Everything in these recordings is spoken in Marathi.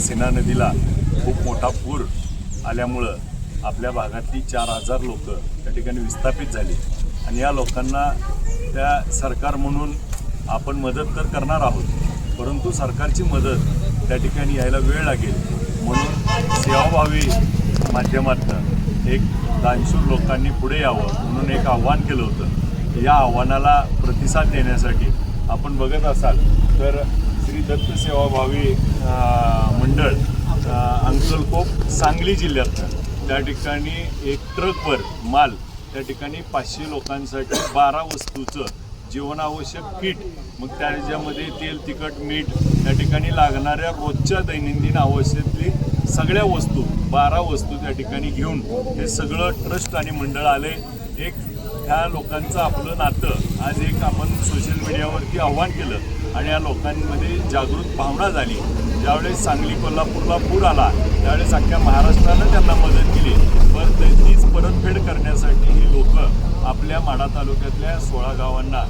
सिन्हा नदीला खूप मोठा पूर आल्यामुळं आपल्या भागातली चार हजार लोक त्या ठिकाणी विस्थापित झाली. आणि या लोकांना त्या सरकार म्हणून आपण मदत तर करणार आहोत परंतु सरकारची मदत त्या ठिकाणी यायला वेळ लागेल. म्हणून सेवाभावी माध्यमातनं एक दानशूर लोकांनी पुढे यावं म्हणून एक आव्हान केलं होतं. या आव्हानाला प्रतिसाद देण्यासाठी आपण बघत असाल तर श्री दत्त सेवाभावी मंडळ अंकलकोप सांगली जिल्ह्यातनं त्या ठिकाणी एक ट्रकवर माल त्या ठिकाणी पाचशे लोकांसाठी बारा वस्तूचं जीवनावश्यक किट मग त्याच्यामध्ये तेल तिखट मीठ त्या ठिकाणी लागणाऱ्या रोजच्या दैनंदिन आवश्यकली सगळ्या वस्तू बारा वस्तू त्या ठिकाणी घेऊन हे सगळं ट्रस्ट आणि मंडळ आले. एक ह्या लोकांचं आपलं नातं. आज एक आपण सोशल मीडियावरती आव्हान केलं. आणि या लोकांमध्ये जागृत भावना झाली. ज्यावेळेस सांगली कोल्हापूरला पूर आला त्यावेळेस अख्ख्या महाराष्ट्रानं त्यांना मदत केली. पण ते- तीच परतफेड करण्यासाठी ही लोक आपल्या माढा तालुक्यातल्या सोळा गावांना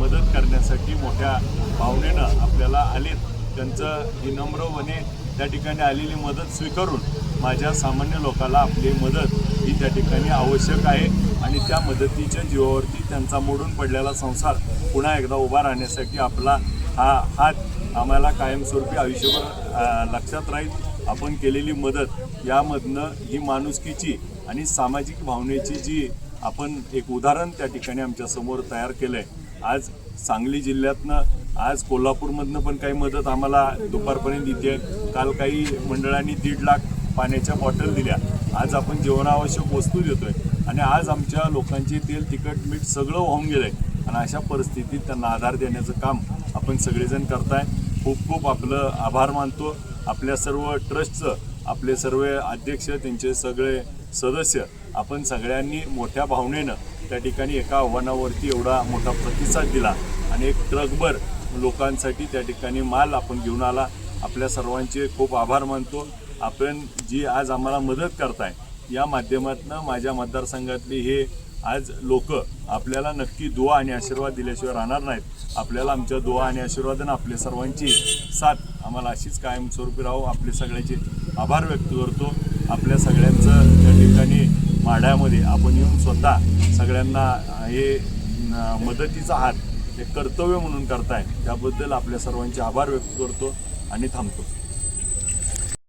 मदत करण्यासाठी मोठ्या भावनेनं आपल्याला आलेत. त्यांचं विनम्रपणे त्या ठिकाणी आलेली मदत स्वीकारून माझ्या सामान्य लोकाला आपली मदत ही त्या ठिकाणी आवश्यक आहे आणि त्या मदतीच्या जीवावरती त्यांचा मोडून पडलेला संसार पुन्हा एकदा उभा राहण्यासाठी आपला हा हात आम्हाला कायमस्वरूपी आयुष्यभर लक्षात राहील. आपण केलेली मदत यामधनं ही माणुसकीची आणि सामाजिक भावनेची जी आपण एक उदाहरण त्या ठिकाणी आमच्यासमोर तयार केलं आहे आज सांगली जिल्ह्यातनं आज कोल्हापूरमधनं पण काही मदत आम्हाला दुपारपर्यंत येते काल काही मंडळांनी दीड लाख पाण्याच्या बॉटल दिल्या. आज आपण जीवनावश्यक वस्तू देतोय. आणि आज आमच्या लोकांचे तेल तिखट मीठ सगळं वाहून गेलंय. आणि अशा परिस्थितीत त्यांना आधार देण्याचं काम आपण सगळेजण करताय. खूप खूप आपलं आभार मानतो. आपल्या सर्व ट्रस्टचं आपले सर्व अध्यक्ष त्यांचे सगळे सदस्य आपण सगळ्यांनी मोठ्या भावनेनं त्या ठिकाणी एका आव्हानावरती एवढा मोठा प्रतिसाद दिला. आणि एक ट्रकभर लोकांसाठी त्या ठिकाणी माल आपण घेऊन आला. आपल्या सर्वांचे खूप आभार मानतो. आपण जी आज आम्हाला मदत करताय या माध्यमातून माझ्या मतदारसंघातली हे आज लोक आपल्याला नक्की दुआ आणि आशीर्वाद दिल्याशिवाय राहणार नाहीत. आपल्याला आमच्या दुआ आणि आशीर्वादानं आपल्या सर्वांची साथ आम्हाला अशीच कायमस्वरूपी राहू. आपले सगळ्याचे आभार व्यक्त करतो. आपल्या सगळ्यांचं त्या ठिकाणी माढ्यामध्ये आपण येऊन स्वतः सगळ्यांना हे मदतीचा हात हे कर्तव्य म्हणून करताय. त्याबद्दल आपल्या सर्वांचे आभार व्यक्त करतो आणि थांबतो.